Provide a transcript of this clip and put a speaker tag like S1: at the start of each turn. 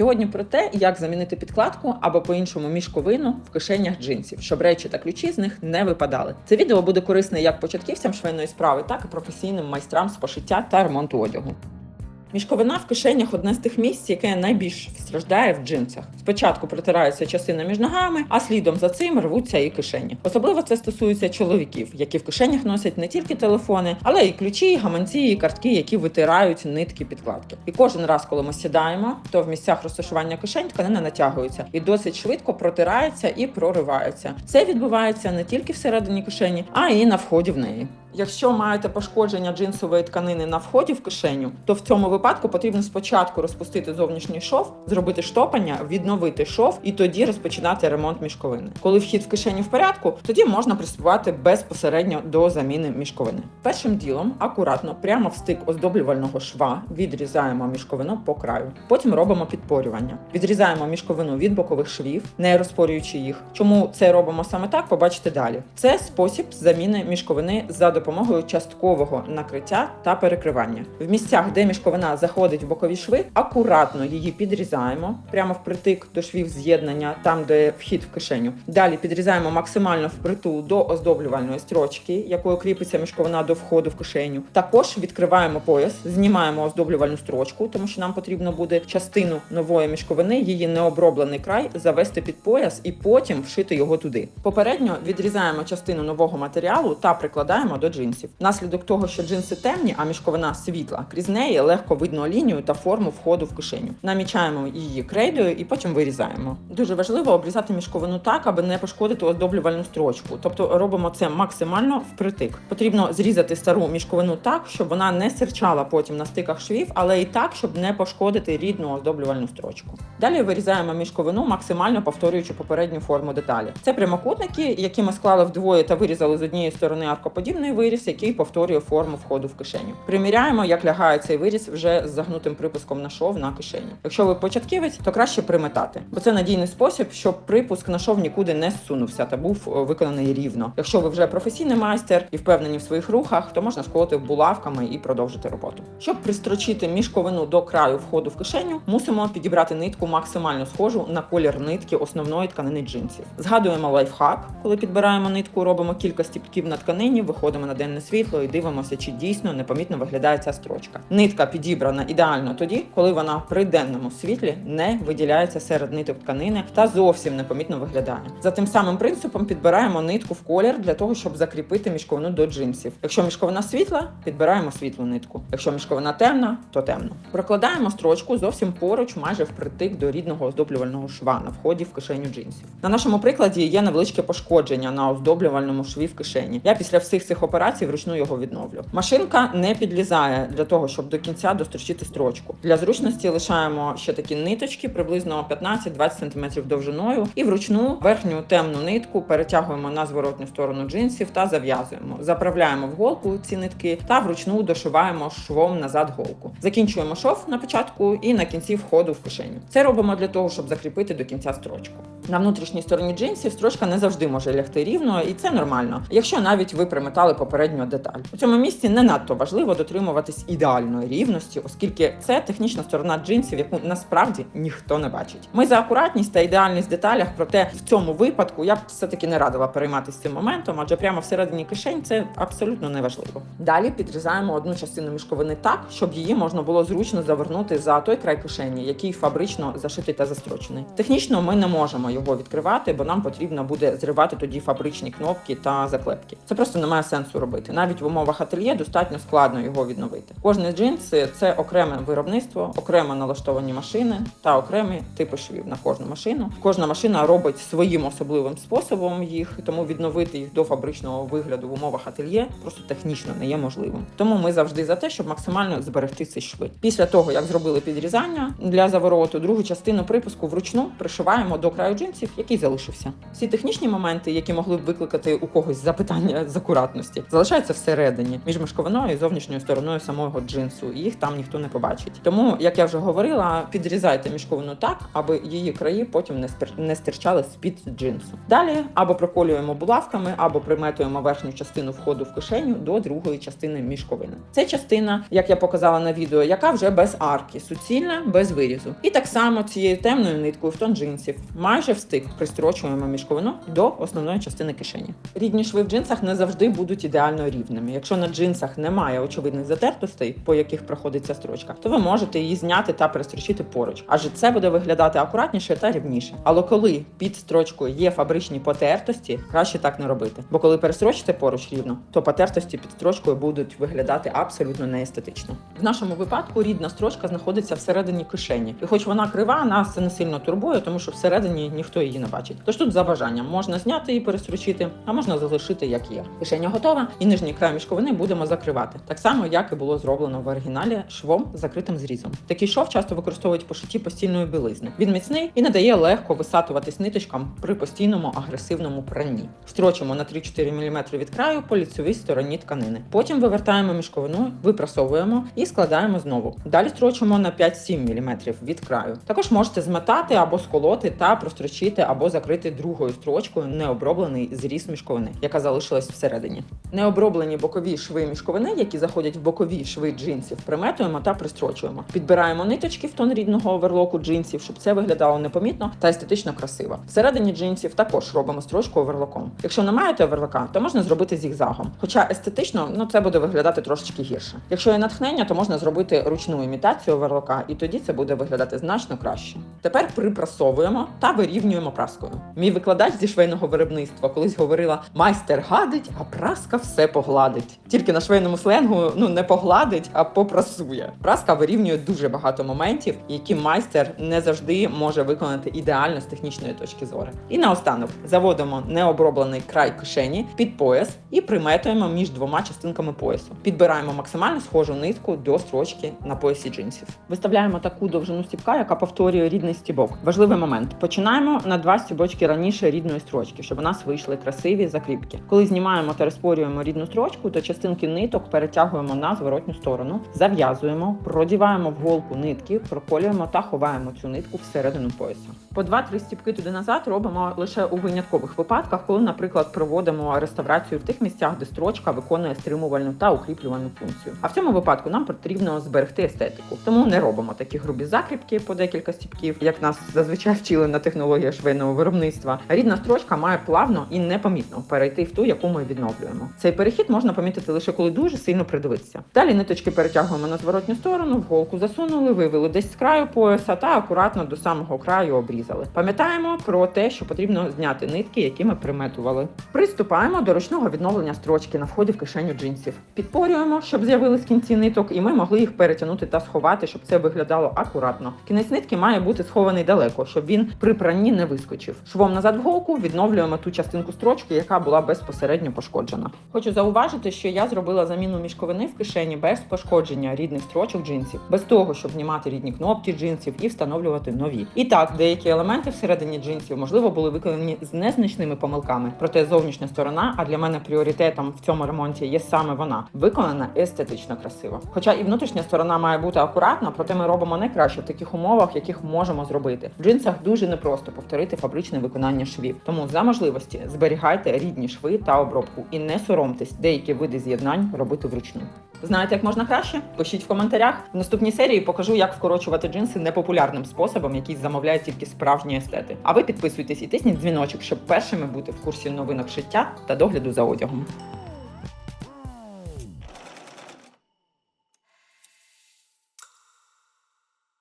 S1: Сьогодні про те, як замінити підкладку або по-іншому мішковину в кишенях джинсів, щоб речі та ключі з них не випадали. Це відео буде корисне як початківцям швейної справи, так і професійним майстрам з пошиття та ремонту одягу. Мішковина в кишенях одне з тих місць, яке найбільш страждає в джинсах. Спочатку протирається частина між ногами, а слідом за цим рвуться і кишені. Особливо це стосується чоловіків, які в кишенях носять не тільки телефони, але й ключі, гаманці і картки, які витирають нитки підкладки. І кожен раз, коли ми сідаємо, то в місцях розташування кишень тканина натягується і досить швидко протирається і проривається. Це відбувається не тільки всередині кишені, а й на вході в неї. Якщо маєте пошкодження джинсової тканини на вході в кишеню, то в цьому випадку потрібно спочатку розпустити зовнішній шов, зробити штопання, відновити шов і тоді розпочинати ремонт мішковини. Коли вхід в кишеню в порядку, тоді можна приступати безпосередньо до заміни мішковини. Першим ділом акуратно прямо в стик оздоблювального шва відрізаємо мішковину по краю. Потім робимо підпорювання. Відрізаємо мішковину від бокових швів, не розпорюючи їх. Чому це робимо саме так? Побачите далі. Це спосіб заміни мішковини за допомогою часткового накриття та перекривання. В місцях, де мішковина заходить в бокові шви, акуратно її підрізаємо прямо впритик до швів з'єднання, там де вхід в кишеню. Далі підрізаємо максимально впритул до оздоблювальної строчки, якою кріпиться мішковина до входу в кишеню. Також відкриваємо пояс, знімаємо оздоблювальну строчку, тому що нам потрібно буде частину нової мішковини, її необроблений край завести під пояс і потім вшити його туди. Попередньо відрізаємо частину нового матеріалу та прикладаємо до джинсів. Наслідок того, що джинси темні, а мішковина світла, крізь неї легко видно лінію та форму входу в кишеню. Намічаємо її крейдою і потім вирізаємо. Дуже важливо обрізати мішковину так, аби не пошкодити оздоблювальну строчку. Тобто робимо це максимально впритик. Потрібно зрізати стару мішковину так, щоб вона не серчала потім на стиках швів, але і так, щоб не пошкодити рідну оздоблювальну строчку. Далі вирізаємо мішковину, максимально повторюючи попередню форму деталі. Це прямокутники, які ми склали вдвоє та вирізали з однієї сторони аркоподібний виріз, який повторює форму входу в кишеню. Приміряємо, як лягає цей виріз вже з загнутим припуском на шов на кишеню. Якщо ви початківець, то краще приметати, бо це надійний спосіб, щоб припуск на шов нікуди не зсунувся та був е, виконаний рівно. Якщо ви вже професійний майстер і впевнені в своїх рухах, то можна сколоти булавками і продовжити роботу. Щоб пристрочити мішковину до краю входу в кишеню, мусимо підібрати нитку максимально схожу на колір нитки основної тканини джинсів. Згадуємо лайфхак, коли підбираємо нитку, робимо кілька стіпків на тканині, виходимо на денне світло і дивимося, чи дійсно непомітно виглядає ця строчка. Нитка підібрана ідеально тоді, коли вона при денному світлі не виділяється серед ниток тканини та зовсім непомітно виглядає. За тим самим принципом підбираємо нитку в колір для того, щоб закріпити мішковину до джинсів. Якщо мішковина світла, підбираємо світлу нитку. Якщо мішковина темна, то темну. Прокладаємо строчку зовсім поруч, майже впритик до рідного оздоблювального шва на вході в кишеню джинсів. На нашому прикладі є невеличке пошкодження на оздоблювальному шві в кишені. Я після всіх цих операцій вручну його відновлю. Машинка не підлізає для того, щоб до кінця дострочити строчку. Для зручності лишаємо ще такі ниточки, приблизно 15-20 см довжиною, і вручну верхню темну нитку перетягуємо на зворотню сторону джинсів та зав'язуємо. Заправляємо в голку ці нитки та вручну дошиваємо швом назад голку. Закінчуємо шов на початку і на кінці входу в кишеню. Це робимо для того, щоб закріпити до кінця строчку. На внутрішній стороні джинсів строчка не завжди може лягти рівно, і це нормально, якщо навіть ви приметали попередню деталь. У цьому місці не надто важливо дотримуватись ідеальної рівності, оскільки це технічна сторона джинсів, яку насправді ніхто не бачить. Ми за акуратність та ідеальність в деталях, проте в цьому випадку я б все-таки не радила перейматися цим моментом, адже прямо всередині кишень це абсолютно неважливо. Далі підрізаємо одну частину мішковини так, щоб її можна було зручно завернути за той край кишені, який фабрично зашитий та застрочений. Технічно ми не можемо його відкривати, бо нам потрібно буде зривати тоді фабричні кнопки та заклепки. Це просто не має сенсу робити. Навіть в умовах ательє достатньо складно його відновити. Кожний джинс це окреме виробництво, окремо налаштовані машини та окремі типи швів на кожну машину. Кожна машина робить своїм особливим способом їх, тому відновити їх до фабричного вигляду в умовах ательє просто технічно не є можливим. Тому ми завжди за те, щоб максимально зберегти ці шви. Після того, як зробили підрізання для завороту, другу частину припуску вручну пришиваємо до краю джинсів, який залишився. Всі технічні моменти, які могли б викликати у когось запитання з акуратності, частинки залишаються всередині між мішковиною і зовнішньою стороною самого джинсу. І їх там ніхто не побачить. Тому, як я вже говорила, підрізайте мішковину так, аби її краї потім не спир- не стирчали з під джинсу. Далі або проколюємо булавками, або приметуємо верхню частину входу в кишеню до другої частини мішковини. Це частина, як я показала на відео, яка вже без арки, суцільна, без вирізу. І так само цією темною ниткою в тон джинсів майже встиг пристрочуємо мішковину до основної частини кишені. Рідні шви в джинсах не завжди будуть ідеально рівними. Якщо на джинсах немає очевидних затертостей, по яких проходить ця строчка, то ви можете її зняти та перестрочити поруч, адже це буде виглядати акуратніше та рівніше. Але коли під строчкою є фабричні потертості, краще так не робити. Бо коли перестрочите поруч рівно, то потертості під строчкою будуть виглядати абсолютно неестетично. В нашому випадку рідна строчка знаходиться всередині кишені, і хоч вона крива, нас це не сильно турбує, тому що всередині ніхто її не бачить. Тож тут за бажанням можна зняти і перестрочити, а можна залишити як є. Кишеня готова, і нижній край мішковини будемо закривати, так само як і було зроблено в оригіналі швом з закритим зрізом. Такий шов часто використовують по шитті постільної білизни. Він міцний і не дає легко висатуватись ниточкам при постійному агресивному пранні. Строчимо на 3-4 мм від краю по ліцевій стороні тканини. Потім вивертаємо мішковину, випрасовуємо і складаємо знову. Далі строчимо на 5-7 мм від краю. Також можете змотати або сколоти та прострочити або закрити другою строчкою необроблений зріз мішковини, яка залишилась всередині. Необроблені бокові шви мішковини, які заходять в бокові шви джинсів, приметуємо та пристрочуємо. Підбираємо ниточки в тон рідного оверлоку джинсів, щоб це виглядало непомітно та естетично красиво. Всередині джинсів також робимо строчку оверлоком. Якщо не маєте оверлока, то можна зробити зігзагом. Хоча естетично ну це буде виглядати трошечки гірше. Якщо є натхнення, то можна зробити ручну імітацію оверлока, і тоді це буде виглядати значно краще. Тепер припрасовуємо та вирівнюємо праскою. Мій викладач зі швейного виробництва колись говорила: майстер гадить, а праска все погладить. Тільки на швейному сленгу ну не погладить, а попрасує. Праска вирівнює дуже багато моментів, які майстер не завжди може виконати ідеально з технічної точки зору. І наостанок заводимо необроблений край кишені під пояс і приметуємо між двома частинками поясу. Підбираємо максимально схожу нитку до строчки на поясі джинсів. Виставляємо таку довжину стібка, яка повторює рідний стібок. Важливий момент. Починаємо на два стібочки раніше рідної строчки, щоб у нас вийшли красиві закріпки. Коли знімаємо та розпорюємо рідну строчку, то частинки ниток перетягуємо на зворотню сторону, зав'язуємо, продіваємо в голку нитки, проколюємо та ховаємо цю нитку всередину пояса. По 2-3 стібки туди назад робимо лише у виняткових випадках, коли, наприклад, проводимо реставрацію в тих місцях, де строчка виконує стримувальну та укріплювальну функцію. А в цьому випадку нам потрібно зберегти естетику, тому не робимо такі грубі закріпки по декілька стібків, як нас зазвичай вчили на технологіях швейного виробництва. Рідна строчка має плавно і непомітно перейти в ту, яку ми відновлюємо. Цей перехід можна помітити лише коли дуже сильно придивитися. Далі ниточки перетягуємо на зворотню сторону, в голку засунули, вивели десь з краю пояса та акуратно до самого краю обрізали. Пам'ятаємо про те, що потрібно зняти нитки, які ми приметували. Приступаємо до ручного відновлення строчки на вході в кишеню джинсів. Підпорюємо, щоб з'явились кінці ниток, і ми могли їх перетягнути та сховати, щоб це виглядало акуратно. Кінець нитки має бути схований далеко, щоб він при пранні не вискочив. Швом назад в голку відновлюємо ту частинку строчки, яка була безпосередньо пошкоджена. Хочу зауважити, що я зробила заміну мішковини в кишені без пошкодження рідних строчок джинсів, без того, щоб знімати рідні кнопки джинсів і встановлювати нові. І так, деякі елементи всередині джинсів можливо були виконані з незначними помилками, проте зовнішня сторона, а для мене пріоритетом в цьому ремонті є саме вона, виконана естетично красиво. Хоча і внутрішня сторона має бути акуратна, проте ми робимо найкраще в таких умовах, яких можемо зробити. В джинсах дуже непросто повторити фабричне виконання швів. Тому за можливості зберігайте рідні шви та обробку і не соромтесь деякі види з'єднань робити вручну. Знаєте, як можна краще? Пишіть в коментарях. В наступній серії покажу, як вкорочувати джинси непопулярним способом, який замовляють тільки справжні естети. А ви підписуйтесь і тисніть дзвіночок, щоб першими бути в курсі новинок шиття та догляду за одягом.